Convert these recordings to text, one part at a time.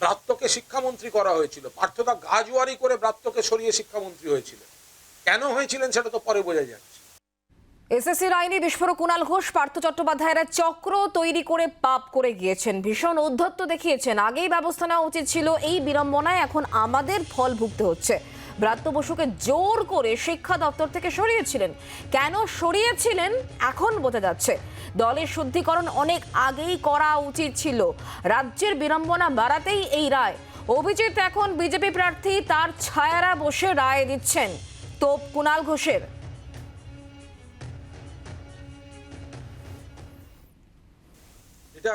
ব্রাত্যকে শিক্ষামন্ত্রী করা হয়েছিল। পার্থদা গাজওয়ারি করে ব্রাত্যকে সরিয়ে শিক্ষামন্ত্রী হয়েছিলেন। কেন হয়েছিলেন সেটা তো পরে বোঝা যাচ্ছে। এসএসসির আইনি বিস্ফোরক কুণাল ঘোষ, পার্থ চট্টোপাধ্যায়েরা চক্র তৈরি করে পাপ করে গিয়েছেন। ভীষণ ঔদ্ধত্য দেখিয়েছেন। আগেই ব্যবস্থা নেওয়া উচিত ছিল। এই বিড়ম্বনায় এখন আমাদের ফল ভুগতে হচ্ছে। ব্রাত্য বসুকে জোর করে শিক্ষা দপ্তর থেকে সরিয়েছিলেন। কেন সরিয়েছিলেন? এখন বোঝা যাচ্ছে। দলের শুদ্ধিকরণ অনেক আগেই করা উচিত ছিল। রাজ্যের বিড়ম্বনা বাড়াতেই এই রায়। অভিজিৎ এখন বিজেপি প্রার্থী, তার ছায়ারা বসে রায় দিচ্ছেন। তোপ কুণাল ঘোষের। এটা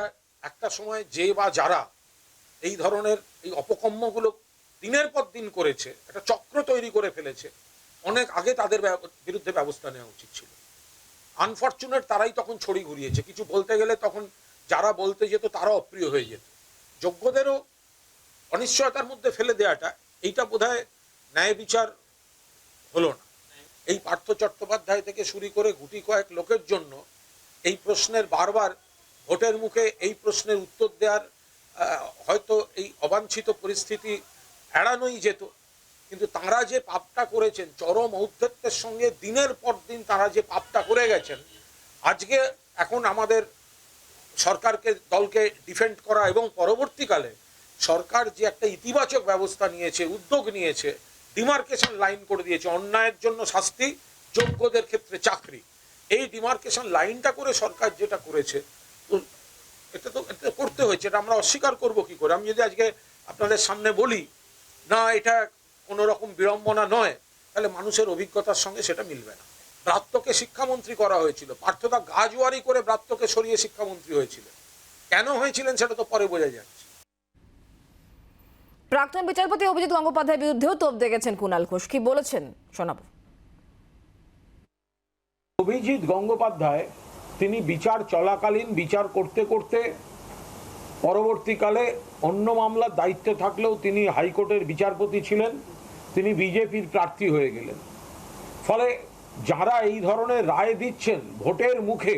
একটা সময় যে বা যারা এই ধরনের এই অপকর্মগুলো দিনের পর দিন করেছে, একটা চক্র তৈরি করে ফেলেছে, অনেক আগে তাদের বিরুদ্ধে ব্যবস্থা নেওয়া উচিত ছিল। আনফর্চুনেট তারাই তখন ছড়ি ঘুরিয়েছে। কিছু বলতে গেলে তখন যারা বলতে যেত তারা অপ্রিয় হয়ে যেত। যোগ্যদেরও অনিশ্চয়তার মধ্যে ফেলে দেওয়াটা এইটা বোধহয় ন্যায় বিচার হলো না। এই পার্থ চট্টোপাধ্যায় থেকে শুরু করে গুটি কয়েক লোকের জন্য এই প্রশ্নের বারবার ভোটের মুখে এই প্রশ্নের উত্তর দেওয়ার হয়তো এই অবাঞ্ছিত পরিস্থিতি এড়ানোই যেত। কিন্তু তারা যে পাপটা করেছেন, চরম ঔদ্ধত্যের সঙ্গে দিনের পর দিন তারা যে পাপটা করে গেছেন, আজকে এখন আমাদের সরকারকে, দলকে ডিফেন্ড করা এবং পরবর্তীকালে সরকার যে একটা ইতিবাচক ব্যবস্থা নিয়েছে, উদ্যোগ নিয়েছে ডিমার্কেশন লাইন করে দিয়েছে, অন্যায়ের জন্য শাস্তি, যোগ্যদের ক্ষেত্রে চাকরি, এই ডিমার্কেশন লাইনটা করে সরকার যেটা করেছে এটা তো, এটা করতে হয়েছে, এটা আমরা অস্বীকার করব কি করে? আমি যদি আজকে আপনাদের সামনে বলি, না, এটা কোনো রকম বিড়ম্বনা নয় তাহলে মানুষের অভিজ্ঞতার সঙ্গে সেটা মিলবে না। ব্রাত্যকে শিক্ষামন্ত্রী করা হয়েছিল। পার্থদা গাজওয়ারি করে ব্রাত্যকে সরিয়ে শিক্ষামন্ত্রী হয়েছিলেন কেন হয়েছিলেন সেটা তো পরে বোঝা যাচ্ছে। প্রাক্তন বিচারপতি অভিজিৎ গঙ্গোপাধ্যায়ের বিরুদ্ধেও তোপ দেখেছেন কুণাল ঘোষ। কি বলেছেন? শোনাবো। অভিজিৎ গঙ্গোপাধ্যায় তিনি বিচার চলাকালীন বিচার করতে করতে পরবর্তীকালে অন্য মামলার দায়িত্বে থাকলেও তিনি হাইকোর্টের বিচারপতি ছিলেন। তিনি বিজেপির প্রার্থী হয়ে গেলেন। ফলে যারা এই ধরনের রায় দিচ্ছেন, ভোটের মুখে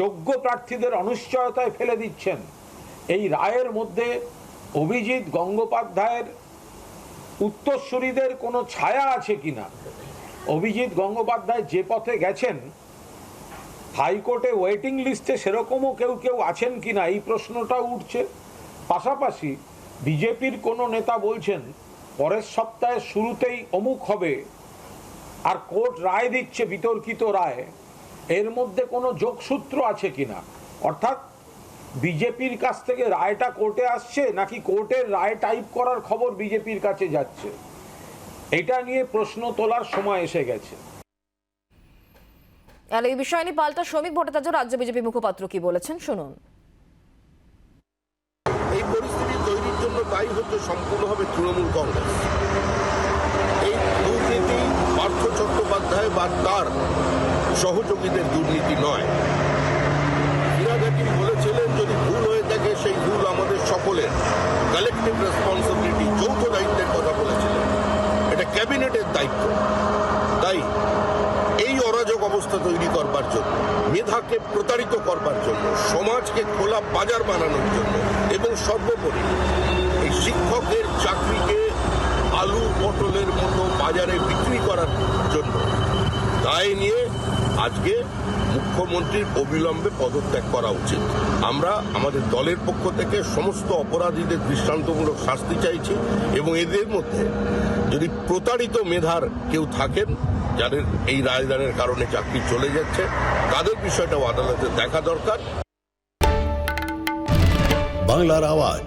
যোগ্য প্রার্থীদের অনিশ্চয়তায় ফেলে দিচ্ছেন, এই রায়ের মধ্যে অভিজিৎ গঙ্গোপাধ্যায়ের উত্তরসূরিদের কোনো ছায়া আছে কিনা? অভিজিৎ গঙ্গোপাধ্যায় যে পথে গেছেন, হাইকোর্টে ওয়েটিং লিস্টে সেরকমও কেউ কেউ আছেন কিনা এই প্রশ্নটা উঠছে। পাশাপাশি বিজেপির কোনো নেতা বলছেন পরের সপ্তাহের শুরুতেই অমুক হবে। আর কোর্ট রায় দিচ্ছে বিতর্কিত রায়। এর মধ্যে কোনো যোগসূত্র আছে কিনা? অর্থাৎ বিজেপির কাছ থেকে রায়টা কোর্টে আসছে নাকি কোর্টের রায় টাইপ করার খবর বিজেপির কাছে যাচ্ছে? এটা নিয়ে প্রশ্ন তোলার সময় এসে গেছে। এই বিষয় নিয়ে পাল্টা শ্রমিক ভট্টাচার্য রাজ্য বিজেপি মুখপাত্র কি বলেছেন? শুনুন এই পরিস্থিতি তৈরির জন্য দায়ী হচ্ছে সম্পূর্ণভাবে তৃণমূল কংগ্রেস। এই দুর্নীতি, পার্থ চট্টোপাধ্যায় বা তার সহযোগীদের দুর্নীতি নয়। ইরাঘাটি বলেছিলেন, যদি ভুল হয়ে থাকে, সেই ভুল আমাদের সকলের। কালেকটিভ রেসপন্সিবিলিটি যৌথ দায়িত্বের কথা বলেছিলেন। এটা ক্যাবিনেটের দায়িত্ব। তাই এই অরাজক অবস্থা তৈরি করবার জন্য, মেধাকে প্রতারিত করবার জন্য, সমাজকে খোলা বাজার বানানোর জন্য এবং সর্বোপরি এই শিক্ষকের চাকরিকে আলু পটলের মতো বাজারে বিক্রি করার জন্য। দায় নিয়ে আজকে মুখ্যমন্ত্রীর অবিলম্বে পদত্যাগ করা উচিত। আমরা আমাদের দলের পক্ষ থেকে সমস্ত অপরাধীদের দৃষ্টান্তমূলক শাস্তি চাইছি এবং এদের মধ্যে যদি প্রতারিত মেধার কেউ থাকেন, যাদের এই রায়দানের কারণে চাকরি চলে যাচ্ছে, তাদের বিষয়টাও আদালতে দেখা দরকার। বাংলার আওয়াজ